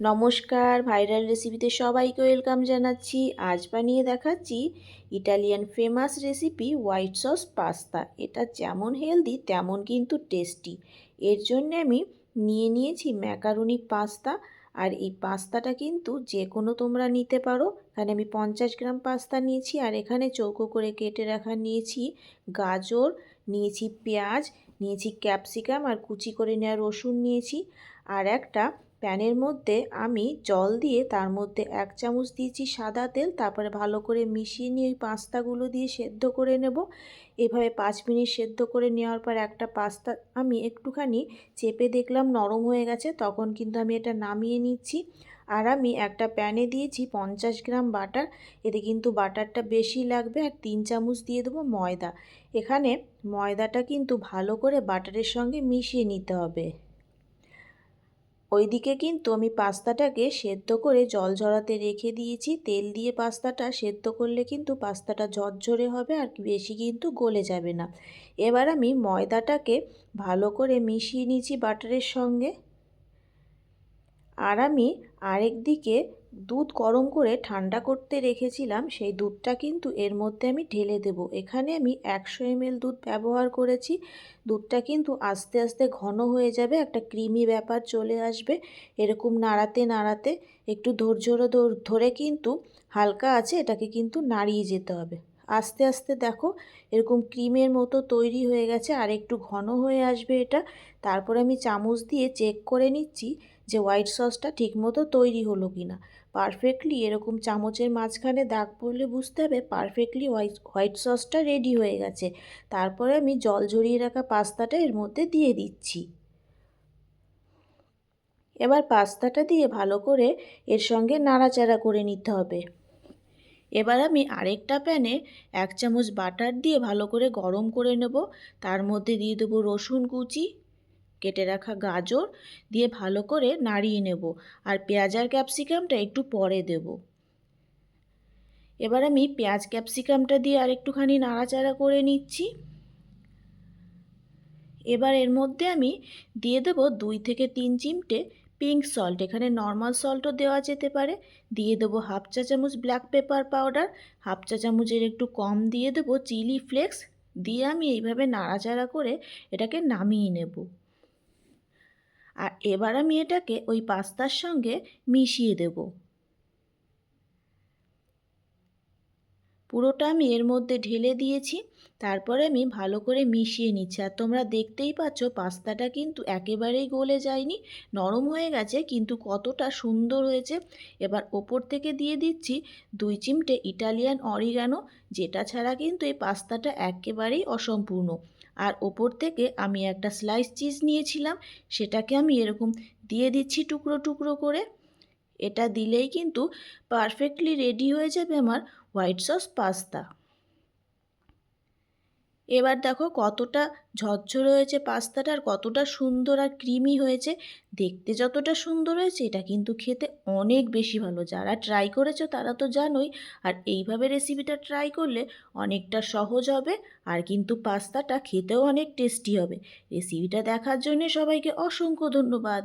নমস্কার, ভাইরাল রেসিপিতে সবাইকে ওয়েলকাম জানাচ্ছি। আজ বানিয়ে দেখাচ্ছি Italian famous recipe white sauce pasta এটা যেমন হেলদি তেমন কিন্তু টেস্টি এর জন্য আমি নিয়ে নিয়েছি ম্যাকারুনি পাস্তা আর এই পাস্তাটা কিন্তু যে কোনো তোমরা নিতে পারো। এখানে আমি পঞ্চাশ গ্রাম পাস্তা নিয়েছি। আর এখানে চৌকো করে কেটে রাখা নিয়েছি গাজর, নিয়েছি পেঁয়াজ, নিয়েছি ক্যাপসিকাম আর কুচি করে নেওয়া রসুন নিয়েছি। আর একটা প্যানের মধ্যে আমি জল দিয়ে তার মধ্যে এক চামচ দিয়েছি সাদা তেল, তারপরে ভালো করে মিশিয়ে নিয়ে ওই পাস্তাগুলো দিয়ে সেদ্ধ করে নেব। এভাবে পাঁচ মিনিট সেদ্ধ করে নেওয়ার পর একটা পাস্তা আমি একটুখানি চেপে দেখলাম নরম হয়ে গেছে, তখন কিন্তু আমি এটা নামিয়ে নিচ্ছি। আর আমি একটা প্যানে দিয়েছি পঞ্চাশ গ্রাম বাটার, এতে কিন্তু বাটারটা বেশি লাগবে আর তিন চামচ দিয়ে দেবো ময়দা। এখানে ময়দাটা কিন্তু ভালো করে বাটারের সঙ্গে মিশিয়ে নিতে হবে। ওইদিকে কিন্তু আমি পাস্তাটাকে সেদ্ধ করে জল ঝরাতে রেখে দিয়েছি। তেল দিয়ে পাস্তাটা সেদ্ধ করলে কিন্তু পাস্তাটা ঝরঝরে হবে আর বেশি কিন্তু গলে যাবে না। এবার আমি ময়দাটাকে ভালো করে মিশিয়ে নিয়েছি বাটারের সঙ্গে। আর আমি আরেক দিকে দুধ গরম করে ঠান্ডা করতে রেখেছিলাম, সেই দুধটা কিন্তু এর মধ্যে আমি ঢেলে দেব। এখানে আমি একশো এমএল দুধ ব্যবহার করেছি। দুধটা কিন্তু আস্তে আস্তে ঘন হয়ে যাবে, একটা ক্রিমি ব্যাপার চলে আসবে। এরকম নাড়াতে নাড়াতে একটু ধৈর্য ধরে কিন্তু হালকা আছে, এটাকে কিন্তু নাড়িয়ে যেতে হবে। আস্তে আস্তে দেখো, এরকম ক্রিমের মতো তৈরি হয়ে গেছে, আর একটু ঘন হয়ে আসবে এটা। তারপরে আমি চামচ দিয়ে চেক করে নিচ্ছি যে হোয়াইট সসটা ঠিকমতো তৈরি হলো কি না পারফেক্টলি এরকম চামচের মাঝখানে দাগ পড়লে বুঝতে হবে পারফেক্টলি হোয়াইট হোয়াইট সসটা রেডি হয়ে গেছে। তারপরে আমি জল ঝরিয়ে রাখা পাস্তাটা এর মধ্যে দিয়ে দিচ্ছি। এবার পাস্তাটা দিয়ে ভালো করে এর সঙ্গে নাড়াচাড়া করে নিতে হবে। এবার আমি আরেকটা প্যানে এক চামচ বাটার দিয়ে ভালো করে গরম করে নেব। তার মধ্যে দিয়ে দেবো রসুন কুচি, কেটে রাখা গাজর দিয়ে ভালো করে নাড়িয়ে নেব আর পেঁয়াজ আর ক্যাপসিকামটা একটু পরে দেব। এবার আমি পেঁয়াজ, ক্যাপসিকামটা দিয়ে আর একটুখানি নাড়াচাড়া করে নিচ্ছি। এবার এর মধ্যে আমি দিয়ে দেব দুই থেকে তিন চিমটে পিঙ্ক সল্ট। এখানে নর্মাল সল্টও দেওয়া যেতে পারে। দিয়ে দেবো হাফ চা চামচ ব্ল্যাক পেপার পাউডার। হাফ চা চামচের একটু কম দিয়ে দেবো চিলি ফ্লেক্স। দিয়ে আমি এইভাবে নাড়াচাড়া করে এটাকে নামিয়ে নেব। আর এবার আমি এটাকে ওই পাস্তার সঙ্গে মিশিয়ে দেব। পুরোটা আমি এর মধ্যে ঢেলে দিয়েছি। তারপরে আমি ভালো করে মিশিয়ে নিচ্ছি। আর তোমরা দেখতেই পাচ্ছ, পাস্তাটা কিন্তু একেবারেই গলে যায়নি। নরম হয়ে গেছে, কিন্তু কতটা সুন্দর হয়েছে। এবার ওপর থেকে দিয়ে দিচ্ছি দুই চিমটে ইটালিয়ান অরিগানো, যেটা ছাড়া কিন্তু এই পাস্তাটা একেবারেই অসম্পূর্ণ। আর ওপর থেকে আমি একটা স্লাইস চিজ নিয়েছিলাম, সেটাকে আমি এরকম দিয়ে দিচ্ছি টুকরো টুকরো করে। এটা দিলেই কিন্তু পারফেক্টলি রেডি হয়ে যাবে আমার হোয়াইট সস পাস্তা এবার দেখো কতটা ঝরঝরে হয়েছে পাস্তাটা আর কতটা সুন্দর আর ক্রিমি হয়েছে। দেখতে যতটা সুন্দর হয়েছে, এটা কিন্তু খেতে অনেক বেশি ভালো। যারা ট্রাই করেছ তারা তো জানোই, আর এইভাবে রেসিপিটা ট্রাই করলে অনেকটা সহজ হবে আর কিন্তু পাস্তাটা খেতেও অনেক টেস্টি হবে। রেসিপিটা দেখার জন্য সবাইকে অসংখ্য ধন্যবাদ।